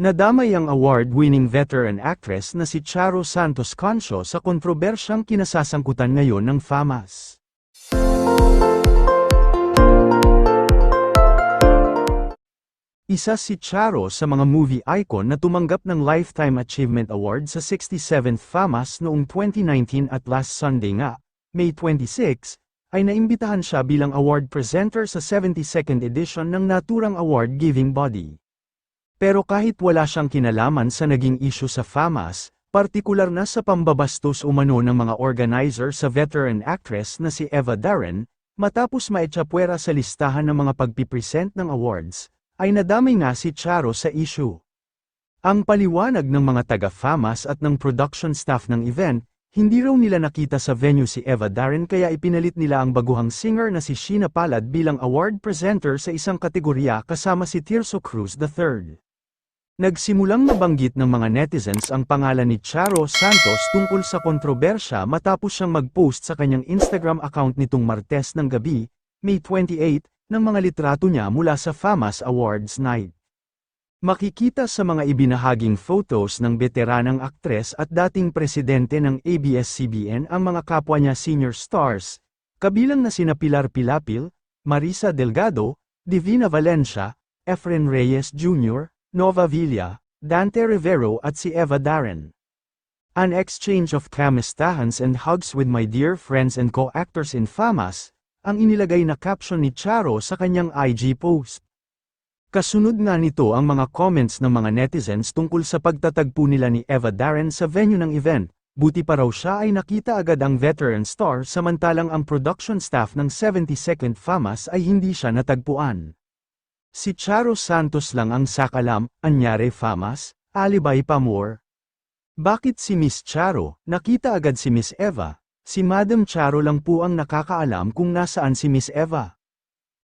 Nadamay ang award-winning veteran actress na si Charo Santos Concho sa kontrobersyang kinasasangkutan ngayon ng FAMAS. Isa si Charo sa mga movie icon na tumanggap ng Lifetime Achievement Award sa 67th FAMAS noong 2019 at last Sunday nga, May 26, ay naimbitahan siya bilang award presenter sa 72nd edition ng naturang award-giving body. Pero kahit wala siyang kinalaman sa naging issue sa FAMAS, partikular na sa pambabastos umano ng mga organizer sa veteran actress na si Eva Darren, matapos maetsapwera sa listahan ng mga pagpipresent ng awards, ay nadamay nga si Charo sa issue. Ang paliwanag ng mga taga-FAMAS at ng production staff ng event, hindi raw nila nakita sa venue si Eva Darren kaya ipinalit nila ang baguhang singer na si Sheena Palad bilang award presenter sa isang kategorya kasama si Tirso Cruz III. Nagsimulang nabanggit ng mga netizens ang pangalan ni Charo Santos tungkol sa kontrobersya matapos siyang mag-post sa kanyang Instagram account nitong Martes ng gabi, May 28, ng mga litrato niya mula sa FAMAS Awards Night. Makikita sa mga ibinahaging photos ng veteranang aktres at dating presidente ng ABS-CBN ang mga kapwa niya senior stars, kabilang na sina Pilar Pilapil, Marisa Delgado, Divina Valencia, Efren Reyes Jr., Nova Villa, Dante Rivero at si Eva Darren. An exchange of kamistahans and hugs with my dear friends and co-actors in FAMAS, ang inilagay na caption ni Charo sa kanyang IG post. Kasunod nga nito ang mga comments ng mga netizens tungkol sa pagtatagpo nila ni Eva Darren sa venue ng event, buti pa raw siya ay nakita agad ang veteran star samantalang ang production staff ng 72nd FAMAS ay hindi siya natagpuan. Si Charo Santos lang ang sakalam, anyare FAMAS, alibay pa more. Bakit si Miss Charo, nakita agad si Miss Eva, si Madam Charo lang po ang nakakaalam kung nasaan si Miss Eva.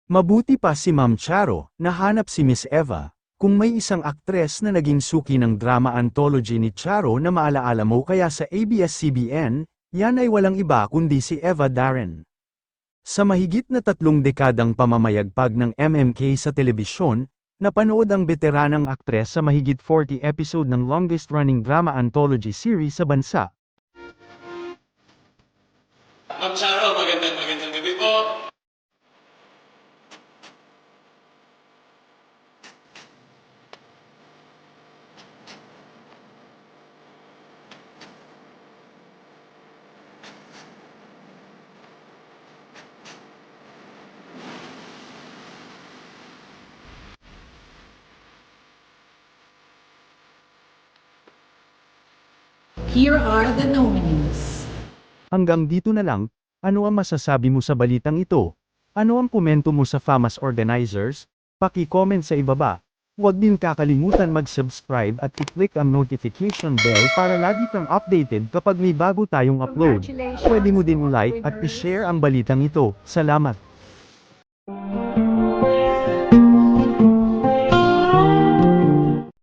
Mabuti pa si Ma'am Charo, nahanap si Miss Eva. Kung may isang aktres na naging suki ng drama anthology ni Charo na maalaala mo kaya sa ABS-CBN, yan ay walang iba kundi si Eva Darren. Sa mahigit na tatlong dekadang pamamayagpag ng MMK sa telebisyon, napanood ang veteranang aktres sa mahigit 40 episode ng longest-running drama anthology series sa bansa. Ma'am Charo, magandang magandang gabi po. Here are the nominees. Hanggang dito na lang, ano ang masasabi mo sa balitang ito? Ano ang komento mo sa FAMAS organizers? Paki-comment sa ibaba. Huwag din kakalimutan mag-subscribe at i-click ang notification bell para lagi kang updated kapag may bago tayong upload. Pwede mo din like at i-share ang balitang ito. Salamat!